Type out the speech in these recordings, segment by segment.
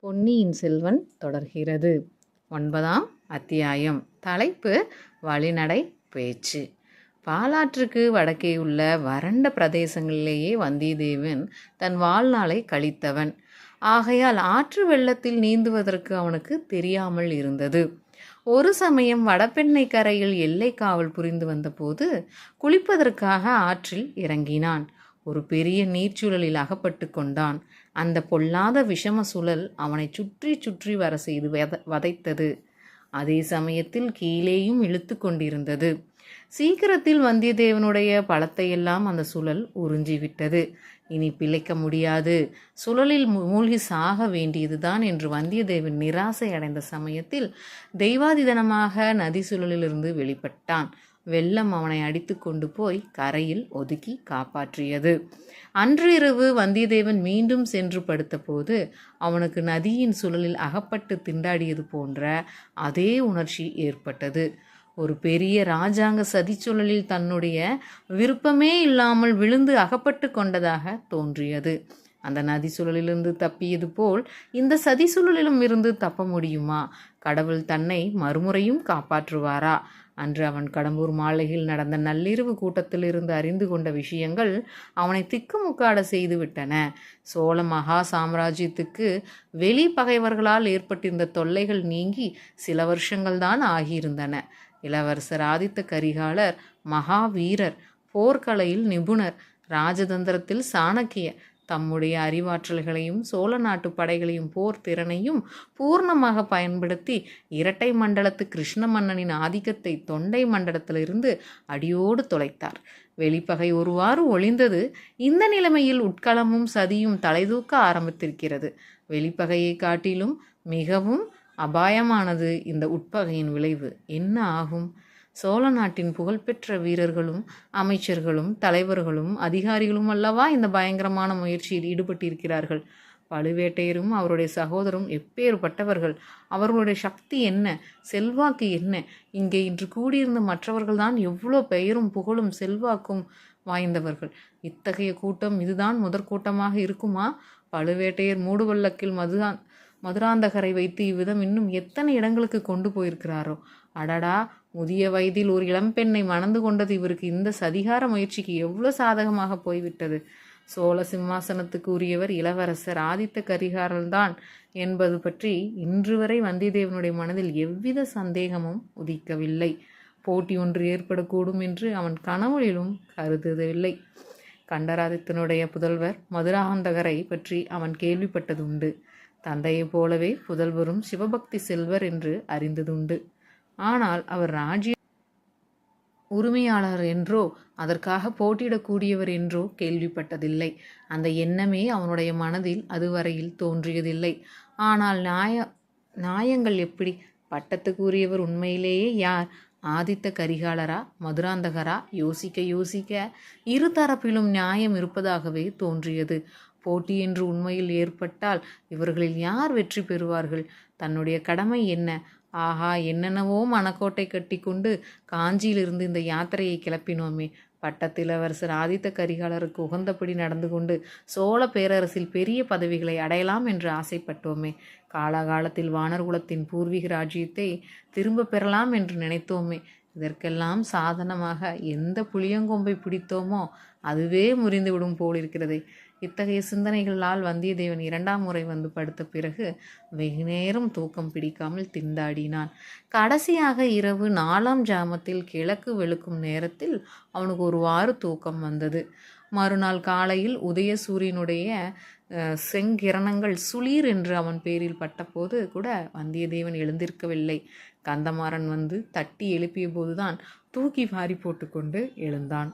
பொன்னியின் செல்வன் தொடர்கிறது. ஒன்பதாம் அத்தியாயம். தலைப்பு வழிநடை பேச்சு. பாலாற்றுக்கு வடக்கே உள்ள வறண்ட பிரதேசங்களிலேயே வந்தியத்தேவன் தன் வாழ்நாளை கழித்தவன். ஆகையால் ஆற்று வெள்ளத்தில் நீந்துவதற்கு அவனுக்கு தெரியாமல் இருந்தது. ஒரு சமயம் வடபெண்ணை கரையில் எல்லை காவல் புரிந்து வந்தபோது குளிப்பதற்காக ஆற்றில் இறங்கினான். ஒரு பெரிய நீர்ச்சுழலில் அகப்பட்டு கொண்டான். அந்த பொல்லாத விஷம சுழல் அவனை சுற்றி சுற்றி வர செய்து வத வதைத்தது. அதே சமயத்தில் கீழேயும் இழுத்து கொண்டிருந்தது. சீக்கிரத்தில் வந்தியத்தேவனுடைய பழத்தையெல்லாம் அந்த சுழல் உறிஞ்சிவிட்டது. இனி பிழைக்க முடியாது. சுழலில் மூழ்கி சாக வேண்டியதுதான் என்று வந்தியத்தேவன் நிராசை அடைந்த சமயத்தில் தெய்வாதிதனமாக நதி சுழலிலிருந்து வெளிப்பட்டான். வெள்ளம் அவனை அடித்து கொண்டு போய் கரையில் ஒதுக்கி காப்பாற்றியது. அன்று இரவு வந்தியத்தேவன் மீண்டும் சென்று படுத்தபோது அவனுக்கு நதியின் சுழலில் அகப்பட்டு திண்டாடியது போன்ற அதே உணர்ச்சி ஏற்பட்டது. ஒரு பெரிய ராஜாங்க சதிச்சுழலில் தன்னுடைய விருப்பமே இல்லாமல் விழுந்து அகப்பட்டு கொண்டதாக தோன்றியது. அந்த நதி சுழலிலிருந்து தப்பியது போல் இந்த சதி சுழலிலும் இருந்து தப்ப முடியுமா? கடவுள் தன்னை மறுமுறையும் காப்பாற்றுவாரா? அன்று அவன் கடம்பூர் மாளிகையில் நடந்த நள்ளிரவு கூட்டத்திலிருந்து அறிந்து கொண்ட விஷயங்கள் அவனை திக்குமுக்காட செய்துவிட்டன. சோழ மகா சாம்ராஜ்யத்துக்கு வெளி பகைவர்களால் ஏற்பட்டிருந்த தொல்லைகள் நீங்கி சில வருஷங்கள்தான் ஆகியிருந்தன. இளவரசர் ஆதித்த கரிகாலர் மகாவீரர் போர்க்கலையில் நிபுணர் ராஜதந்திரத்தில் சாணக்கிய தம்முடைய அறிவாற்றல்களையும் சோழ நாட்டு படைகளையும் போர் திறனையும் பூர்ணமாக பயன்படுத்தி இரட்டை மண்டலத்து கிருஷ்ண மன்னனின் ஆதிக்கத்தை தொண்டை மண்டலத்திலிருந்து அடியோடு தொலைத்தார். வெளிப்பகை ஒருவாறு ஒளிந்தது. இந்த நிலைமையில் உட்களமும் சதியும் தலைதூக்க ஆரம்பித்திருக்கிறது. வெளிப்பகையை காட்டிலும் மிகவும் அபாயமானது இந்த உட்பகையின் விளைவு. என்ன ஆகும்? சோழ நாட்டின் புகழ்பெற்ற வீரர்களும் அமைச்சர்களும் தலைவர்களும் அதிகாரிகளும் அல்லவா இந்த பயங்கரமான முயற்சியில் ஈடுபட்டிருக்கிறார்கள். பழுவேட்டையரும் அவருடைய சகோதரும் எப்பேற்பட்டவர்கள். அவர்களுடைய சக்தி என்ன? செல்வாக்கு என்ன? இங்கே இன்று கூடியிருந்த மற்றவர்கள்தான் எவ்வளோ பெயரும் புகழும் செல்வாக்கும் வாய்ந்தவர்கள். இத்தகைய கூட்டம் இதுதான் முதற்கூட்டமாக இருக்குமா? பழுவேட்டையர் மூடுவல்லக்கில் மதுரா மதுராந்தகரை வைத்து இவ்விதம் இன்னும் எத்தனை இடங்களுக்கு கொண்டு போயிருக்கிறாரோ? அடடா! முதிய வயதில் ஒரு இளம்பெண்ணை மணந்து கொண்டது இவருக்கு இந்த சதிகார முயற்சிக்கு எவ்வளோ சாதகமாக போய்விட்டது? சோழ சிம்மாசனத்துக்கு உரியவர் இளவரசர் ஆதித்த கரிகாரன்தான் என்பது பற்றி இன்று வரை வந்தியத்தேவனுடைய மனதில் எவ்வித சந்தேகமும் உதிக்கவில்லை. போட்டி ஒன்று ஏற்படக்கூடும் என்று அவன் கனவுகளிலும் கருதவில்லை. கண்டராதித்தனுடைய புதல்வர் மதுராந்தகரை பற்றி அவன் கேள்விப்பட்டதுண்டு. தந்தையைப் போலவே புதல்வரும் சிவபக்தி செல்வர் என்று அறிந்ததுண்டு. ஆனால் அவர் ராஜ்ய உரிமையாளர் என்றோ அதற்காக போட்டியிடக்கூடியவர் என்றோ கேள்விப்பட்டதில்லை. அந்த எண்ணமே அவனுடைய மனதில் அதுவரையில் தோன்றியதில்லை. ஆனால் நியாய நியாயங்கள் எப்படி? பட்டத்துக்கு உரியவர் உண்மையிலேயே யார்? ஆதித்த கரிகாலரா மதுராந்தகரா? யோசிக்க யோசிக்க இரு தரப்பிலும் நியாயம் இருப்பதாகவே தோன்றியது. போட்டி என்று உண்மையில் ஏற்பட்டால் இவர்களில் யார் வெற்றி பெறுவார்கள்? தன்னுடைய கடமை என்ன? ஆஹா என்னென்னவோ மணக்கோட்டை கட்டிக்கொண்டு காஞ்சியிலிருந்து இந்த யாத்திரையை கிளப்பினோமே. பட்டத்திலவரசர் ஆதித்த கரிகாலருக்கு உகந்தபடி நடந்து கொண்டு சோழ பேரரசில் பெரிய பதவிகளை அடையலாம் என்று ஆசைப்பட்டோமே. காலாகாலத்தில் வானர் குலத்தின் பூர்வீக ராஜ்யத்தை திரும்ப பெறலாம் என்று நினைத்தோமே. இதற்கெல்லாம் சாதனமாக எந்த புளியங்கொம்பை பிடித்தோமோ அதுவே முறிந்துவிடும் போலிருக்கிறதே. இத்தகைய சிந்தனைகளால் வந்தியத்தேவன் இரண்டாம் முறை வந்து படுத்த பிறகு வெகு நேரம் தூக்கம் பிடிக்காமல் திண்டாடினான். கடைசியாக இரவு நாலாம் ஜாமத்தில் கிழக்கு வெளுக்கும் நேரத்தில் அவனுக்கு ஒருவாறு தூக்கம் வந்தது. மறுநாள் காலையில் உதய சூரியனுடைய செங்கிரணங்கள் சுளீர் என்று அவன் பேரில் பட்டபோது கூட வந்தியத்தேவன் எழுந்திருக்கவில்லை. கந்தமாறன் வந்து தட்டி எழுப்பிய போதுதான் தூக்கி வாரி போட்டுக்கொண்டு எழுந்தான்.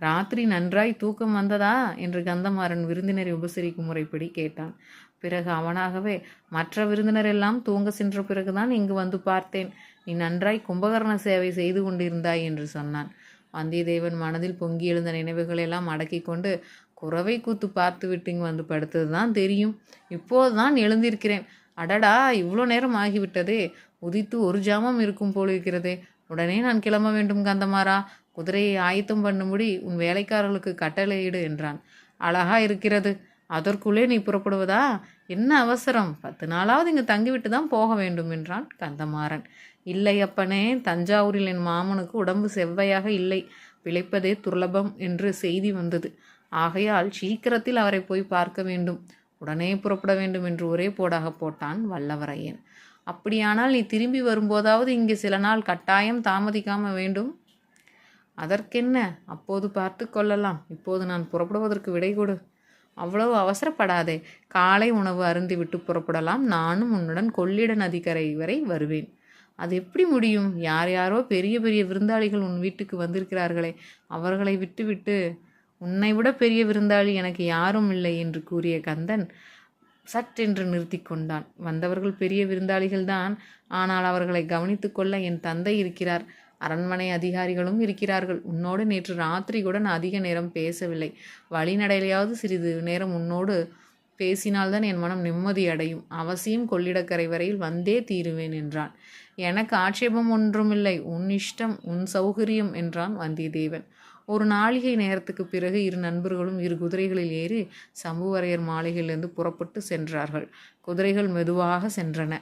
ராத்திரி நன்றாய் தூக்கம் வந்ததா? என்று கந்தமாறன் விருந்தினரை உபசரிக்கும் முறைப்படி கேட்டான். பிறகு அவனாகவே மற்ற விருந்தினர் எல்லாம் தூங்க சென்ற பிறகுதான் இங்கு வந்து பார்த்தேன். நீ நன்றாய் கும்பகரண சேவை செய்து கொண்டிருந்தாய் என்று சொன்னான். வந்தியத்தேவன் மனதில் பொங்கி எழுந்த நினைவுகளை எல்லாம் அடக்கி கொண்டு குறவை கூத்து பார்த்து விட்டு இங்கு வந்து படுத்தது தான் தெரியும். இப்போதுதான் எழுந்திருக்கிறேன். அடடா இவ்வளோ நேரம் ஆகிவிட்டதே. உதித்து ஒரு ஜாமம் இருக்கும் போல் இருக்கிறதே உடனே நான் கிளம்ப வேண்டும் கந்தமாறா. குதிரையை ஆயத்தம் பண்ணும்படி உன் வேலைக்காரர்களுக்கு கட்டளையிடு என்றான். அழகா இருக்கிறது. அதற்குள்ளே நீ புறப்படுவதா? என்ன அவசரம்? பத்து நாளாவது இங்கு தங்கிவிட்டு தான் போக வேண்டும் என்றான் கந்தமாறன். இல்லை அப்பனே தஞ்சாவூரில் என் மாமனுக்கு உடம்பு செவ்வையாக இல்லை. பிழைப்பதே துர்லபம் என்று செய்தி வந்தது. ஆகையால் சீக்கிரத்தில் அவரை போய் பார்க்க வேண்டும். உடனே புறப்பட வேண்டும் என்று ஒரே போடாக போட்டான் வல்லவரையன். அப்படியானால் நீ திரும்பி வரும்போதாவது இங்கே சில நாள் கட்டாயம் தாமதிக்காம வேண்டும்? அதற்கென்ன? அப்போது பார்த்து கொள்ளலாம். இப்போது நான் புறப்படுவதற்கு விடை கொடு. அவ்வளவு அவசரப்படாதே. காலை உணவு அருந்திவிட்டு புறப்படலாம். நானும் உன்னுடன் கொள்ளிட நதிக்கரை வரை வருவேன். அது எப்படி முடியும்? யார் யாரோ பெரிய பெரிய விருந்தாளிகள் உன் வீட்டுக்கு வந்திருக்கிறார்களே. அவர்களை விட்டுவிட்டு உன்னை விட பெரிய விருந்தாளி எனக்கு யாரும் இல்லை என்று கூறிய கந்தன் சற்றென்று நிறுத்தி கொண்டான். வந்தவர்கள் பெரிய விருந்தாளிகள்தான். ஆனால் அவர்களை கவனித்து கொள்ள என் தந்தை இருக்கிறார். அரண்மனை அதிகாரிகளும் இருக்கிறார்கள். உன்னோடு நேற்று ராத்திரி கூட நான் அதிக நேரம் பேசவில்லை. வழிநடையிலையாவது சிறிது நேரம் உன்னோடு பேசினால்தான் என் மனம் நிம்மதி அடையும். அவசியம் கொள்ளிடக்கரை வரையில் வந்தே தீருவேன் என்றான். எனக்கு ஆட்சேபம் ஒன்றுமில்லை. உன் இஷ்டம் உன் சௌகரியம் என்றான் வந்தியத்தேவன். ஒரு நாளிகை நேரத்துக்கு பிறகு இரு நண்பர்களும் இரு குதிரைகளில் ஏறி சம்புவரையர் மாளிகையிலிருந்து புறப்பட்டு சென்றார்கள். குதிரைகள் மெதுவாக சென்றன.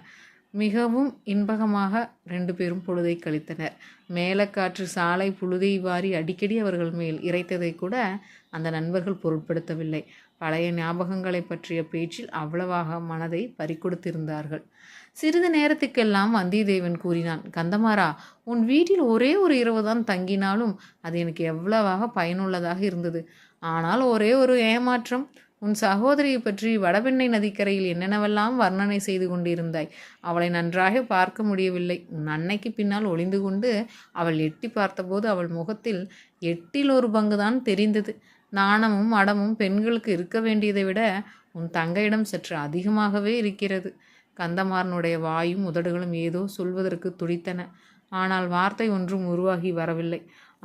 மிகவும் இன்பகமாக ரெண்டு பேரும் பொழுதை கழித்தனர். மேலக்காற்று சாலை புழுதை வாரி அடிக்கடி அவர்கள் மேல் இறைத்ததை கூட அந்த நண்பர்கள் பொருட்படுத்தவில்லை. பழைய ஞாபகங்களை பற்றிய பேச்சில் அவ்வளவாக மனதை பறிக்கொடுத்திருந்தார்கள். சிறிது நேரத்துக்கெல்லாம் வந்தியத்தேவன் கூறினான் கந்தமாரா உன் வீட்டில் ஒரே ஒரு இரவு தான் தங்கினாலும் அது எனக்கு எவ்வளவாக பயனுள்ளதாக இருந்தது. ஆனால் ஒரே ஒரு ஏமாற்றம் உன் சகோதரியை பற்றி வடபெண்ணை நதிக்கரையில் என்னென்னவெல்லாம் வர்ணனை செய்து கொண்டிருந்தாய்? அவளை நன்றாக பார்க்க முடியவில்லை. உன் அன்னைக்கு பின்னால் ஒளிந்து கொண்டு அவள் எட்டி பார்த்தபோது அவள் முகத்தில் எட்டில் ஒரு பங்குதான் தெரிந்தது. நாணமும் அடமும் பெண்களுக்கு இருக்க வேண்டியதை விட உன் தங்கையிடம் சற்று அதிகமாகவே இருக்கிறது. கந்தமாறனுடைய வாயும் உதடுகளும் ஏதோ சொல்வதற்கு துடித்தன. ஆனால் வார்த்தை ஒன்றும் உருவாகி வரவில்லை.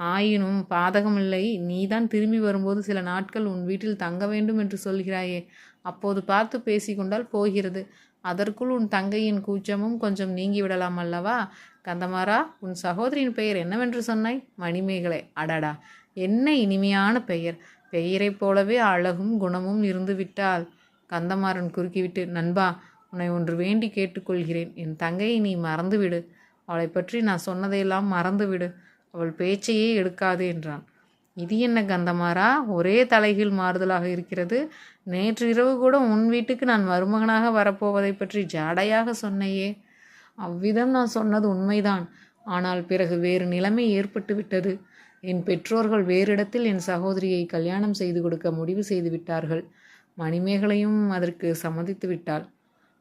ஆயினும் பாதகமில்லை. நீதான் திரும்பி வரும்போது சில நாட்கள் உன் வீட்டில் தங்க வேண்டும் என்று சொல்கிறாயே. அப்போது பார்த்து பேசிக்கொண்டால் போகிறது. அதற்குள் உன் தங்கையின் கூச்சமும் கொஞ்சம் நீங்கிவிடலாம் அல்லவா? கந்தமாரா உன் சகோதரியின் பெயர் என்னவென்று சொன்னாய்? மணிமேகலை. அடடா! என்ன இனிமையான பெயர். பெயரைப் போலவே அழகும் குணமும் இருந்துவிட்டால் கந்தமாறன் குறுக்கிவிட்டு நண்பா உன்னை ஒன்று வேண்டி கேட்டுக்கொள்கிறேன் என் தங்கையை நீ மறந்துவிடு. அவளை பற்றி நான் சொன்னதையெல்லாம் மறந்துவிடு. அவள் பேச்சையே எடுக்காது என்றான். இது என்ன கந்தமாரா ஒரே தலைகீழ் மாறுதலாக இருக்கிறது. நேற்று இரவு கூட உன் வீட்டுக்கு நான் மருமகனாக வரப்போவதை பற்றி ஜாடையாக சொன்னையே. அவ்விதம் நான் சொன்னது உண்மைதான். ஆனால் பிறகு வேறு நிலைமை ஏற்பட்டு விட்டது. என் பெற்றோர்கள் வேறிடத்தில் என் சகோதரியை கல்யாணம் செய்து கொடுக்க முடிவு செய்து விட்டார்கள். மணிமேகலையும் அதற்கு சம்மதித்து விட்டாள்.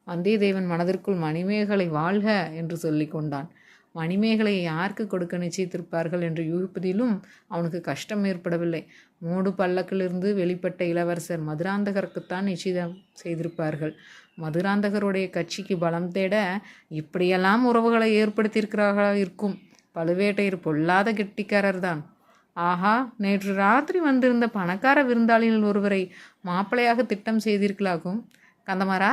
வந்தியத்தேவன் மனதிற்குள் மணிமேகலை வாழ்க என்று சொல்லி கொண்டான். மணிமேகலையை யாருக்கு கொடுக்க நிச்சயித்திருப்பார்கள் என்று யூகிப்பதிலும் அவனுக்கு கஷ்டம் ஏற்படவில்லை. மூடு பல்லக்கிலிருந்து வெளிப்பட்ட இளவரசர் மதுராந்தகருக்குத்தான் நிச்சயம் செய்திருப்பார்கள். மதுராந்தகருடைய கட்சிக்கு பலம் தேட இப்படியெல்லாம் உறவுகளை ஏற்படுத்தியிருக்கிறார்களா இருக்கும். பழுவேட்டையர் பொல்லாத கெட்டிக்காரர் தான் ஆஹா நேற்று ராத்திரி வந்திருந்த பணக்கார விருந்தாளிகள் ஒருவரை மாப்பிளையாக திட்டம் செய்திருக்கலாகும் கந்தமாரா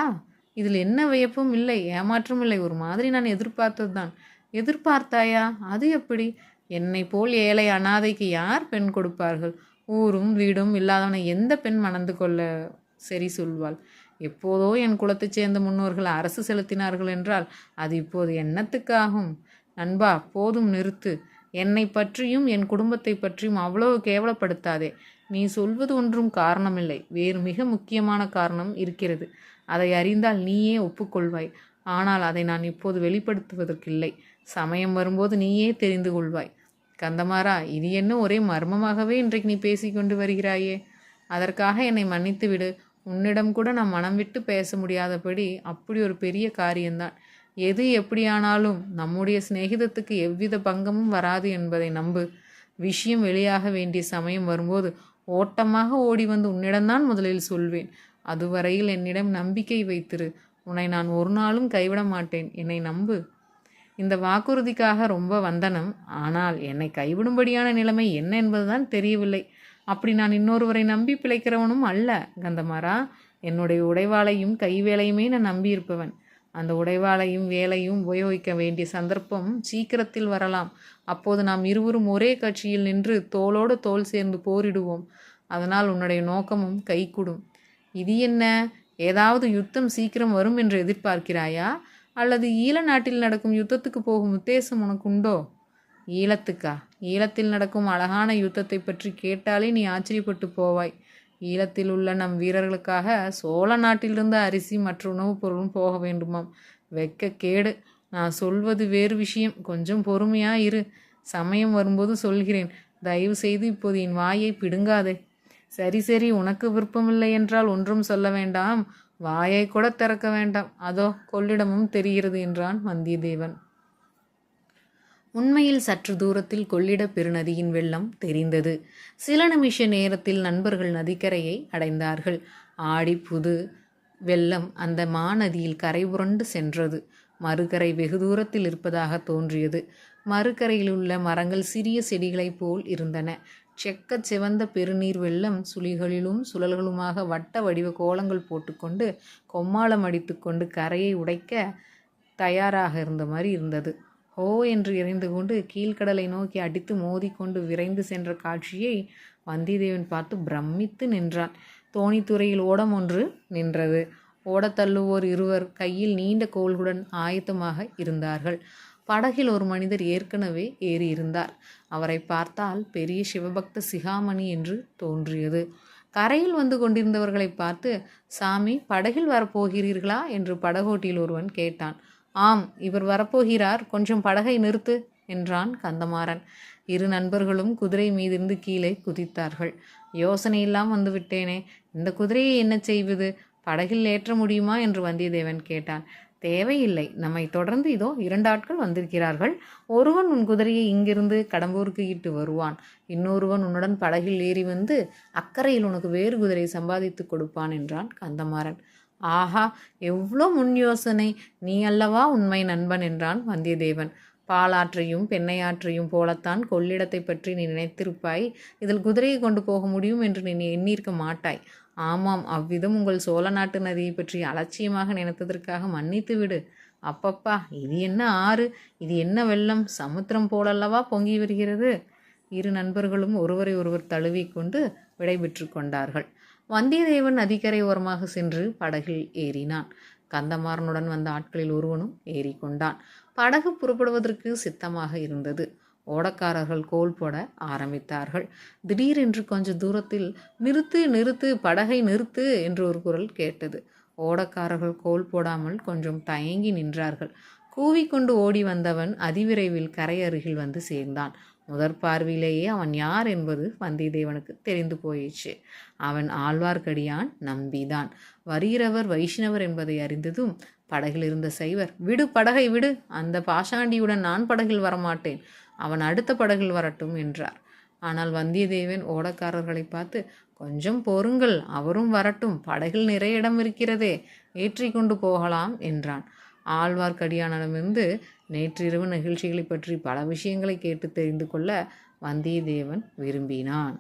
இதில் என்ன வியப்பும் இல்லை ஏமாற்றம் இல்லை. ஒரு மாதிரி நான் எதிர்பார்த்தது தான் எதிர்பார்த்தாயா? அது எப்படி? என்னை போல் ஏழை அனாதைக்கு யார் பெண் கொடுப்பார்கள்? ஊரும் வீடும் இல்லாதவனை எந்த பெண் மணந்து கொள்ள சரி சொல்வாள்? எப்போதோ என் குலத்தைச் சேர்ந்த முன்னோர்கள் அரசு செலுத்தினார்கள் என்றால் அது இப்போது என்னத்துக்காகும்? நண்பா போதும் நிறுத்து. என்னை பற்றியும் என் குடும்பத்தை பற்றியும் அவ்வளவு கேவலப்படுத்தாதே. நீ சொல்வது ஒன்றும் காரணமில்லை. வேறு மிக முக்கியமான காரணம் இருக்கிறது. அதை அறிந்தால் நீயே ஒப்புக்கொள்வாய். ஆனால் அதை நான் இப்போது வெளிப்படுத்துவதற்கில்லை. சமயம் வரும்போது நீயே தெரிந்து கொள்வாய். கந்தமாரா இது என்ன ஒரே மர்மமாகவே இன்றைக்கு நீ பேசிக்கொண்டு வருகிறாயே? அதற்காக என்னை மன்னித்து விடு உன்னிடம் கூட நான் மனம் விட்டு பேச முடியாதபடி அப்படி ஒரு பெரிய காரியம்தான். எது எப்படியானாலும் நம்முடைய சிநேகிதத்துக்கு எவ்வித பங்கமும் வராது என்பதை நம்பு. விஷயம் வெளியாக வேண்டிய சமயம் வரும்போது ஓட்டமாக ஓடி வந்து உன்னிடம்தான் முதலில் சொல்வேன். அதுவரையில் என்னிடம் நம்பிக்கை வைத்திரு. உன்னை நான் ஒரு நாளும் கைவிட மாட்டேன். என்னை நம்பு. இந்த வாக்குறுதிக்காக ரொம்ப வந்தனம். ஆனால் என்னை கைவிடும்படியான நிலைமை என்ன என்பதுதான் தெரியவில்லை. அப்படி நான் இன்னொருவரை நம்பி பிழைக்கிறவனும் அல்ல கந்தமாரா என்னுடைய உடைவாளையும் கைவேலையுமே நான் நம்பியிருப்பவன். அந்த உடைவாளையும் வேலையும் உபயோகிக்க வேண்டிய சந்தர்ப்பம் சீக்கிரத்தில் வரலாம். அப்போது நாம் இருவரும் ஒரே கட்சியில் நின்று தோளோடு தோல் சேர்ந்து போரிடுவோம். அதனால் உன்னுடைய நோக்கமும் கைகூடும். இது என்ன? ஏதாவது யுத்தம் சீக்கிரம் வரும் என்று எதிர்பார்க்கிறாயா? அல்லது ஈழ நாட்டில் நடக்கும் யுத்தத்துக்கு போகும் உத்தேசம் உனக்கு உண்டோ ஈழத்துக்கா? ஈழத்தில் நடக்கும் அழகான யுத்தத்தை பற்றி கேட்டாலே நீ ஆச்சரியப்பட்டு போவாய். ஈழத்தில் உள்ள நம் வீரர்களுக்காக சோழ நாட்டிலிருந்து அரிசி மற்ற உணவுப் பொருளும் போக வேண்டுமாம். வெக்க கேடு. நான் சொல்வது வேறு விஷயம். கொஞ்சம் பொறுமையா இரு. சமயம் வரும்போது சொல்கிறேன். தயவு செய்து இப்போது என் வாயை பிடுங்காதே. சரி சரி. உனக்கு விருப்பமில்லை என்றால் ஒன்றும் சொல்ல வேண்டாம். வாயை கூட திறக்க வேண்டாம். அதோ கொள்ளிடமும் தெரிகிறது என்றான் வந்தியத்தேவன். உண்மையில் சற்று தூரத்தில் கொள்ளிட பெருநதியின் வெள்ளம் தெரிந்தது. சில நிமிஷ நேரத்தில் நண்பர்கள் நதிக்கரையை அடைந்தார்கள். ஆடி புது வெள்ளம் அந்த மாநதியில் கரை புரண்டு சென்றது. மறுகரை வெகு தூரத்தில் இருப்பதாக தோன்றியது. மறுகரையில் உள்ள மரங்கள் சிறிய செடிகளைப் போல் இருந்தன. செக்கச் சிவந்த பெருநீர் வெள்ளம் சுழிகளிலும் சுழல்களுமாக வட்ட வடிவ கோலங்கள் போட்டுக்கொண்டு கொம்மாளம் அடித்துக்கொண்டு கரையை உடைக்க தயாராக இருந்த மாதிரி இருந்தது. ஹோ என்று இறைந்து கொண்டு கீழ்கடலை நோக்கி அடித்து மோதிக்கொண்டு விரைந்து சென்ற காட்சியை வந்திதேவன் பார்த்து பிரமித்து நின்றான். தோணித்துறையில் ஓடம் ஒன்று நின்றது. ஓடத் தள்ளுவோர் இருவர் கையில் நீண்ட கோல்களுடன் ஆயத்தமாக இருந்தார்கள். படகில் ஒரு மனிதர் ஏற்கனவே ஏறியிருந்தார். அவரை பார்த்தால் பெரிய சிவபக்த சிகாமணி என்று தோன்றியது. கரையில் வந்து கொண்டிருந்தவர்களை பார்த்து சாமி படகில் வரப்போகிறீர்களா? என்று படகோட்டியில் ஒருவன் கேட்டான். ஆம் இவர் வரப்போகிறார். கொஞ்சம் படகை நிறுத்து என்றான் கந்தமாறன். இரு நண்பர்களும் குதிரை மீதிருந்து கீழே குதித்தார்கள். யோசனையெல்லாம் வந்து விட்டேனே. இந்த குதிரையை என்ன செய்வது? படகில் ஏற்ற முடியுமா? என்று வந்தியத்தேவன் கேட்டான். தேவையில்லை. நம்மை தொடர்ந்து இதோ இரண்டு ஆட்கள் வந்திருக்கிறார்கள். ஒருவன் உன் குதிரையை இங்கிருந்து கடம்பூருக்கு இட்டு வருவான். இன்னொருவன் உன்னுடன் படகில் ஏறி வந்து அக்கறையில் உனக்கு வேறு குதிரை சம்பாதித்து கொடுப்பான் என்றான் கந்தமாறன். ஆஹா எவ்வளோ முன் யோசனை. நீ அல்லவா உண்மை நண்பன் என்றான் வந்தியத்தேவன். பாலாற்றையும் பெண்ணையாற்றையும் போலத்தான் கொள்ளிடத்தை பற்றி நீ நினைத்திருப்பாய். இதில் குதிரையை கொண்டு போக முடியும் என்று நீ எண்ணியிருக்க மாட்டாய். ஆமாம் அவ்விதம் உங்கள் சோழ நாட்டு நதியை பற்றி அலட்சியமாக நினைத்ததற்காக மன்னித்து விடு. அப்பப்பா இது என்ன ஆறு? இது என்ன வெள்ளம்? சமுத்திரம் போலல்லவா பொங்கி வருகிறது? இரு நண்பர்களும் ஒருவரை ஒருவர் தழுவிக்கொண்டு விடைபெற்று கொண்டார்கள். வந்தியத்தேவன் நதிக்கரை ஓரமாக சென்று படகில் ஏறினான். கந்தமாறனுடன் வந்த ஆட்களில் ஒருவனும் ஏறிக்கொண்டான். படகு புறப்படுவதற்கு சித்தமாக இருந்தது. ஓடக்காரர்கள் கோல் போட ஆரம்பித்தார்கள். திடீரென்று கொஞ்ச தூரத்தில் நிறுத்து நிறுத்து படகை நிறுத்து என்று ஒரு குரல் கேட்டது. ஓடக்காரர்கள் கோல் போடாமல் கொஞ்சம் தயங்கி நின்றார்கள். கூவிக்கொண்டு ஓடி வந்தவன் அதிவிரைவில் கரை அருகில் வந்து சேர்ந்தான். முதற் பார்வையிலேயே அவன் யார் என்பது வந்தியத்தேவனுக்கு தெரிந்து போயிடுச்சு அவன் ஆழ்வார்க்கடியான் நம்பிதான். வருகிறவர் வைஷ்ணவர் என்பதை அறிந்ததும் படகில் இருந்த சைவர் விடு படகை விடு அந்த பாஷாண்டியுடன் நான் படகில் வரமாட்டேன். அவன் அடுத்த படகில் வரட்டும் என்றார். ஆனால் வந்தியத்தேவன் ஓடக்காரர்களை பார்த்து கொஞ்சம் பொறுங்கள் அவரும் வரட்டும் படகில் நிறைய இடம் இருக்கிறதே ஏற்றி கொண்டு போகலாம் என்றான். ஆழ்வார்க்கடியானிடமிருந்து நேற்றிரவு நிகழ்ச்சிகளை பற்றி பல விஷயங்களை கேட்டு தெரிந்து கொள்ள வந்தியத்தேவன் விரும்பினான்.